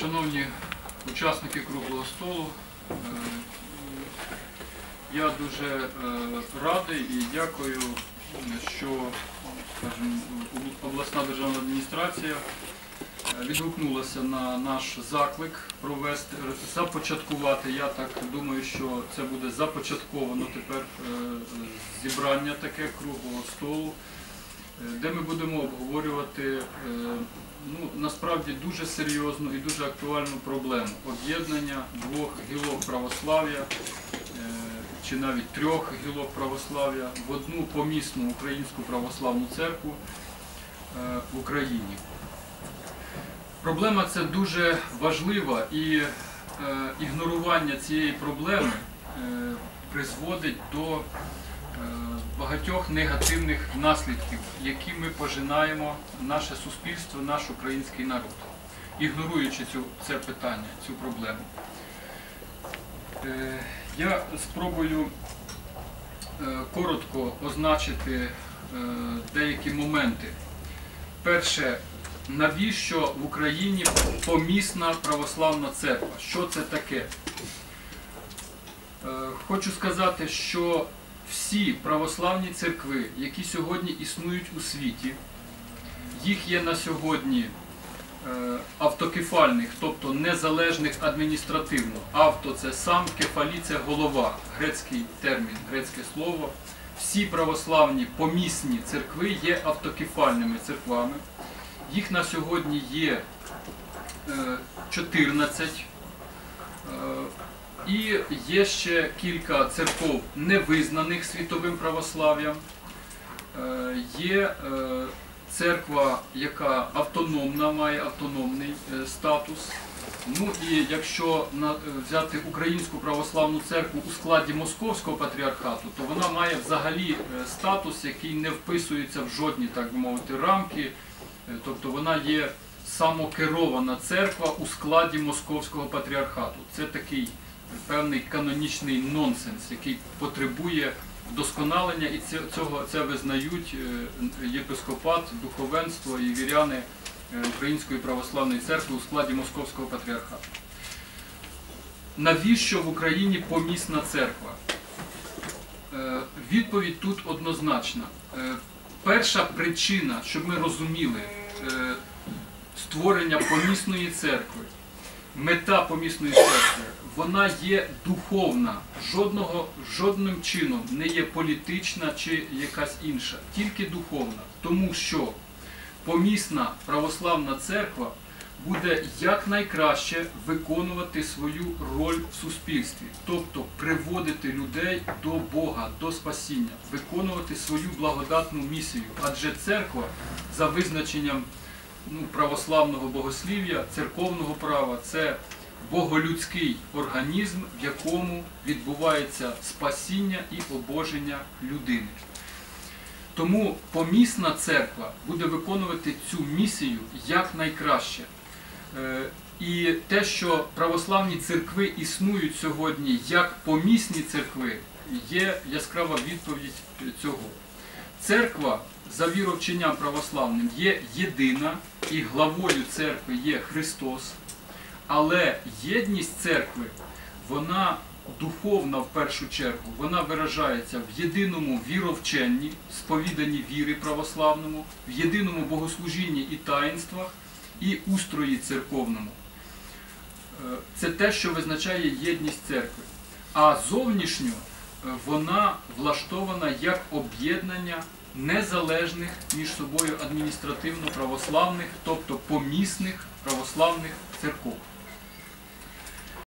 Шановні учасники круглого столу, е, я дуже е, радий і дякую, що скажімо, обласна державна адміністрація е, відгукнулася на наш заклик провести, започаткувати. Я так думаю, що це буде започатковано тепер зібрання таке круглого столу, де ми будемо обговорювати е, ну, насправді дуже серйозну і дуже актуальну проблему об'єднання двох гілок православ'я е, чи навіть трьох гілок православ'я в одну помісну українську православну церкву е, в Україні. Проблема ця дуже важлива і ігнорування цієї проблеми призводить до багатьох негативних наслідків, які ми пожинаємо наше суспільство, наш український народ, ігноруючи цю, це питання, цю проблему. Е, Я спробую е, коротко означити е, деякі моменти. Перше, навіщо в Україні помісна православна церква? Що це таке? Е, Хочу сказати, що всі православні церкви, які сьогодні існують у світі, їх є на сьогодні е, автокефальних, тобто незалежних адміністративно. Авто це сам, кефалі це голова, грецький термін, грецьке слово. Всі православні помісні церкви є автокефальними церквами. Їх на сьогодні є е, 14. І є ще кілька церков невизнаних світовим православ'ям. Е, Є е, церква, яка автономна, має автономний е, статус. Ну і якщо взяти українську православну церкву у складі Московського патріархату, то вона має взагалі статус, який не вписується в жодні, так би мовити, рамки. Тобто вона є самокерована церква у складі Московського патріархату. Це такий певний канонічний нонсенс, який потребує вдосконалення, і цього це визнають е, єпископат, духовенство і віряни е, Української православної церкви у складі Московського патріархату. Навіщо в Україні помісна церква? Е, Відповідь тут однозначна. Перша причина, щоб ми розуміли створення помісної церкви, мета помісної церкви, вона є духовна, жодного, жодним чином не є політична чи якась інша, тільки духовна. Тому що помісна православна церква буде якнайкраще виконувати свою роль в суспільстві, тобто приводити людей до Бога, до спасіння, виконувати свою благодатну місію. Адже церква за визначенням ну, православного богослів'я, церковного права це боголюдський організм, в якому відбувається спасіння і обоження людини. Тому помісна церква буде виконувати цю місію якнайкраще. Е, І те, що православні церкви існують сьогодні як помісні церкви, є яскрава відповідь цього. Церква за віровченням православним є єдина, і главою церкви є Христос. Але єдність церкви, вона духовна в першу чергу, вона виражається в єдиному віровченні, сповіданні віри православному, в єдиному богослужінні і таїнствах, і устрої церковному. Е, Це те, що визначає єдність церкви. А зовнішньо вона влаштована як об'єднання незалежних між собою адміністративно православних, тобто помісних православних церков.